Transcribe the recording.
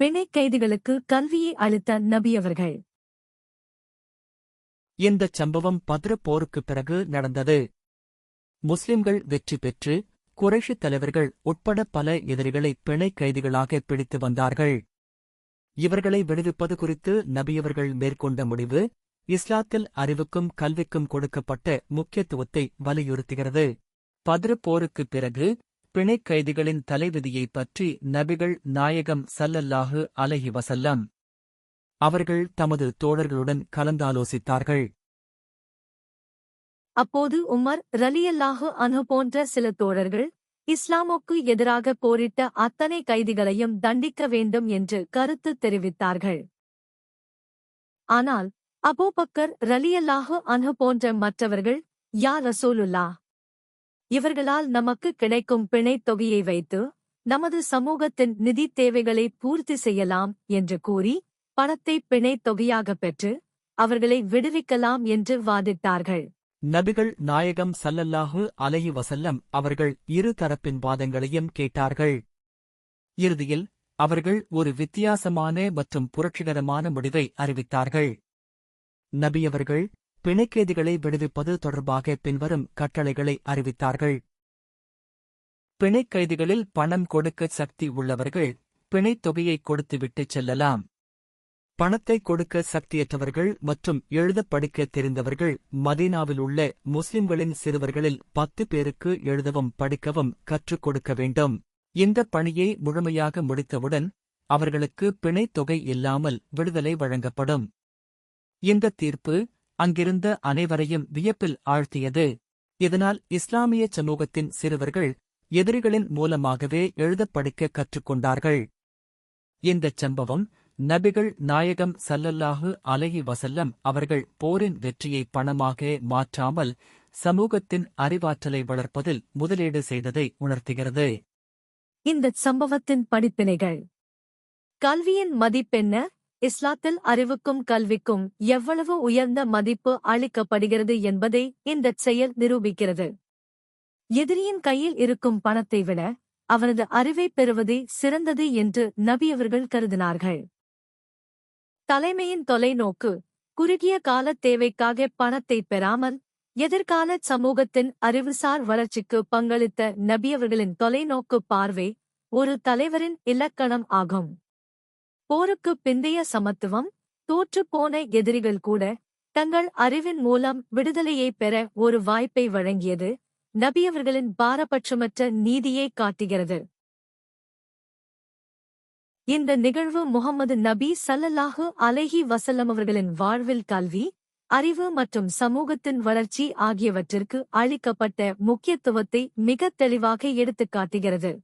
பிணை கைதிகளுக்கு கல்வியை அளித்த நபியவர்கள் இந்தச் சம்பவம் பத்ரப்போருக்குப் பிறகு நடந்தது. முஸ்லிம்கள் வெற்றி பெற்று குறைஷி தலைவர்கள் உட்பட பல எதிரிகளை பிணை கைதிகளாக பிடித்து வந்தார்கள். இவர்களை விடுவிப்பது குறித்து நபியவர்கள் மேற்கொண்ட முடிவு இஸ்லாத்தில் அறிவுக்கும் கல்விக்கும் கொடுக்கப்பட்ட முக்கியத்துவத்தை வலியுறுத்துகிறது. பத்ர பிறகு பிணைக் கைதிகளின் தலைவிதியைப் பற்றி நபிகள் நாயகம் சல்லல்லாஹு அலஹி வசல்லம் அவர்கள் தமது தோழர்களுடன் கலந்தாலோசித்தார்கள். அப்போது உமர் ரலியல்லாஹு அன்ஹு போன்ற சில தோழர்கள் இஸ்லாமுக்கு எதிராக போரிட்ட அத்தனை கைதிகளையும் தண்டிக்க வேண்டும் என்று கருத்து தெரிவித்தார்கள். ஆனால் அபோபக்கர் ரலியல்லாஹு அன்ஹு போன்ற மற்றவர்கள் யா ரசூலுல்லா இவர்களால் நமக்கு கிடைக்கும் பிணைத் தொகையை வைத்து நமது சமூகத்தின் நிதித் தேவைகளை பூர்த்தி செய்யலாம் என்று கூறி பணத்தை பிணைத் தொகையாகப் பெற்று அவர்களை விடுவிக்கலாம் என்று வாதிட்டார்கள். நபிகள் நாயகம் சல்லல்லாஹு அலைஹி வசல்லம் அவர்கள் இரு தரப்பின் வாதங்களையும் கேட்டார்கள். இறுதியில் அவர்கள் ஒரு வித்தியாசமான மற்றும் புரட்சிகரமான முடிவை அறிவித்தார்கள். நபியவர்கள் பிணைக்கைதிகளை விடுவிப்பது தொடர்பாக பின்வரும் கட்டளைகளை அறிவித்தார்கள். பிணைக் கைதிகளில் பணம் கொடுக்க சக்தி உள்ளவர்கள் பிணைத் தொகையை கொடுத்துவிட்டுச் செல்லலாம். பணத்தை கொடுக்க சக்தியற்றவர்கள் மற்றும் எழுதப் படிக்கத் தெரிந்தவர்கள் மதீனாவில் உள்ள முஸ்லிம்களின் சிறுவர்களில் பத்து பேருக்கு எழுதவும் படிக்கவும் கற்றுக் கொடுக்க வேண்டும். இந்த பணியை முழுமையாக முடித்தவுடன் அவர்களுக்கு பிணைத் தொகை இல்லாமல் விடுதலை வழங்கப்படும். இந்த தீர்ப்பு அங்கிருந்த அனைவரையும் வியப்பில் ஆழ்த்தியது. இதனால் இஸ்லாமிய சமூகத்தின் சிறுவர்கள் எதிரிகளின் மூலமாகவே எழுதப்படிக்க கற்றுக்கொண்டார்கள். இந்தச் சம்பவம் நபிகள் நாயகம் சல்லல்லாஹு அலஹி வசல்லம் அவர்கள் போரின் வெற்றியை பணமாக மாற்றாமல் சமூகத்தின் அறிவாற்றலை வளர்ப்பதில் முதலீடு செய்ததை உணர்த்துகிறது. இந்தச் சம்பவத்தின் படிப்பினைகள். கல்வியின் மதிப்பென்ன? இஸ்லாத்தில் அறிவுக்கும் கல்விக்கும் எவ்வளவு உயர்ந்த மதிப்பு அளிக்கப்படுகிறது என்பதை இந்தச் செயல் நிரூபிக்கிறது. எதிரியின் கையில் இருக்கும் பணத்தை விட அவனது அறிவைப் பெறுவதே சிறந்தது என்று நபியவர்கள் கருதினார்கள். தலைமையின் தொலைநோக்கு குறுகிய கால தேவைக்காக பணத்தை பெறாமல் எதிர்கால சமூகத்தின் அறிவுசார் வளர்ச்சிக்கு பங்களித்த நபியவர்களின் தொலைநோக்கு பார்வை ஒரு தலைவரின் இலக்கணம் ஆகும். போருக்கு பிந்தைய சமத்துவம் தோற்றுப்போன எதிரிகள் கூட தங்கள் அறிவின் மூலம் விடுதலையைப் பெற ஒரு வாய்ப்பை வழங்கியது நபியவர்களின் பாரபட்சமற்ற நீதியை காட்டுகிறது. இந்த நிகழ்வு முகமது நபி சல்லல்லாஹு அலைஹி வசல்லம் அவர்களின் வாழ்வில் கல்வி அறிவு மற்றும் சமூகத்தின் வளர்ச்சி ஆகியவற்றிற்கு அளிக்கப்பட்ட முக்கியத்துவத்தை மிகத் தெளிவாக எடுத்துக் காட்டுகிறது.